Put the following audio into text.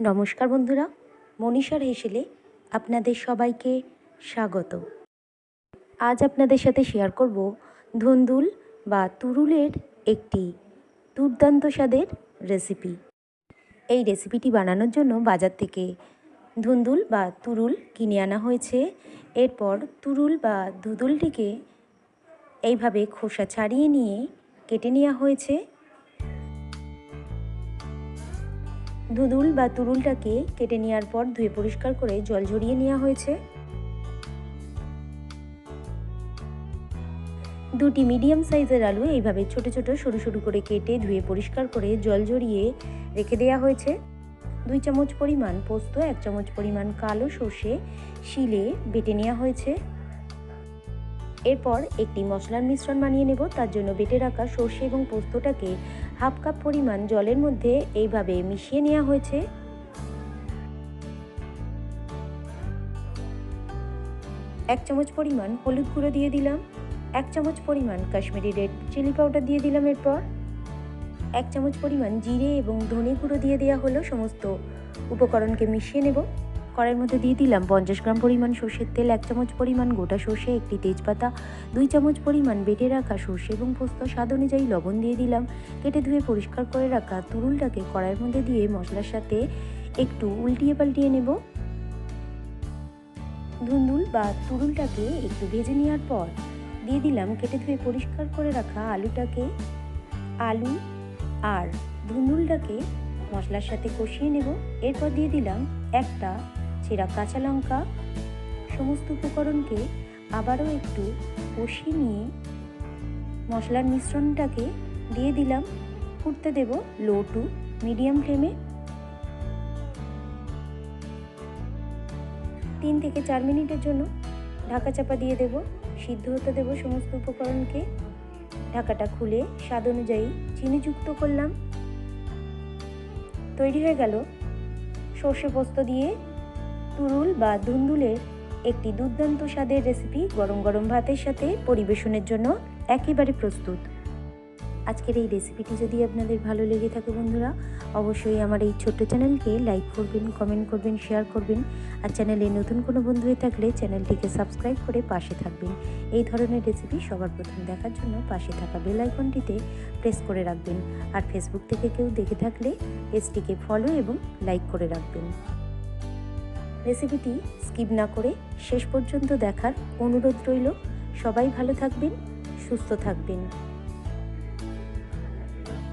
নমস্কার বন্ধুরা, মনীষার হেসেলে আপনাদের সবাইকে স্বাগত। আজ আপনাদের সাথে শেয়ার করব ধুন্দুল বা তুরুলের একটি দুর্দান্ত স্বাদের রেসিপি এই রেসিপিটি বানানোর জন্য বাজার থেকে ধুন্দুল বা তুরুল কিনে আনা হয়েছে। এরপর তুরুল বা ধুদুলটিকে এইভাবে খোসা ছাড়িয়ে নিয়ে কেটে নেওয়া হয়েছে। ধুদুল বা তুরুলটাকে কেটে নেওয়ার পর ধুয়ে পরিষ্কার করে জল ঝরিয়ে নেওয়া হয়েছে। দুটি মিডিয়াম সাইজের আলু এইভাবে ছোট ছোট সরু সরু করে কেটে ধুয়ে পরিষ্কার করে জল ঝরিয়ে রেখে দেওয়া হয়েছে। দুই চামচ পরিমাণ পোস্ত, এক চামচ পরিমাণ কালো সর্ষে শিলে বেটে নেওয়া হয়েছে। এরপর একটি মশলার মিশ্রণ বানিয়ে নেব। তার জন্য বেটে রাখা সর্ষে এবং পোস্তটাকে হাফ কাপ পরিমাণ জলের মধ্যে এইভাবে মিশিয়ে নেওয়া হয়েছে। এক চামচ পরিমাণ হলুদ গুঁড়ো দিয়ে দিলাম। এক চামচ পরিমাণ কাশ্মীরি রেড চিলি পাউডার দিয়ে দিলাম এরপর। এক চামচ পরিমাণ জিরে এবং ধনে গুঁড়ো দিয়ে দেওয়া হলো। সমস্ত উপকরণকে মিশিয়ে নেব। কড়াইয়ের মধ্যে দিয়ে দিলাম পঞ্চাশ গ্রাম পরিমাণ সর্ষের তেল, এক চামচ পরিমাণ গোটা সর্ষে, একটি তেজপাতা, দুই চামচ পরিমাণ বেটে রাখা সর্ষে এবং পোস্ত। স্বাদ অনুযায়ী লবণ দিয়ে দিলাম। কেটে ধুয়ে পরিষ্কার করে রাখা তুরুলটাকে কড়াইয়ের মধ্যে দিয়ে মশলার সাথে একটু উল্টিয়ে পাল্টিয়ে নেব। ধুন্দুল বা তুরুলটাকে একটু ভেজে নেওয়ার পর দিয়ে দিলাম কেটে ধুয়ে পরিষ্কার করে রাখা আলুটাকে। আলু আর ধুন্দুলটাকে মশলার সাথে কষিয়ে নেব। এরপর দিয়ে দিলাম একটা ছেঁড়া কাঁচা লঙ্কা সমস্ত উপকরণকে আবারও একটু কষিয়ে নিয়ে মশলার মিশ্রণটাকে দিয়ে দিলাম। ফুটতে দেব লো টু মিডিয়াম ফ্লেমে। তিন থেকে চার মিনিটের জন্য ঢাকা চাপা দিয়ে দেব। সিদ্ধ হতে দেব সমস্ত উপকরণকে। ঢাকাটা খুলে স্বাদ অনুযায়ী চিনি যুক্ত করলাম। তৈরি হয়ে গেল সর্ষে পোস্ত দিয়ে তুরুল বা দুন্দুলের একটি দুর্দান্ত স্বাদের রেসিপি গরম গরম ভাতের সাথে পরিবেশনের জন্য একেবারে প্রস্তুত। আজকের এই রেসিপিটি যদি আপনাদের ভালো লেগে থাকে বন্ধুরা, অবশ্যই আমার এই ছোট্ট চ্যানেলকে লাইক করবেন কমেন্ট করবেন শেয়ার করবেন আর চ্যানেলে নতুন কোনো বন্ধু হয়ে থাকলে চ্যানেলটিকে সাবস্ক্রাইব করে পাশে থাকবেন। এই ধরনের রেসিপি সবার প্রথম দেখার জন্য পাশে থাকা বেল আইকনটিতে প্রেস করে রাখবেন আর ফেসবুক থেকে কেউ দেখে থাকলে পেজটিকে ফলো এবং লাইক করে রাখবেন। রেসিপিটি স্কিপ না করে শেষ পর্যন্ত দেখার অনুরোধ রইল। সবাই ভালো থাকবেন সুস্থ থাকবেন।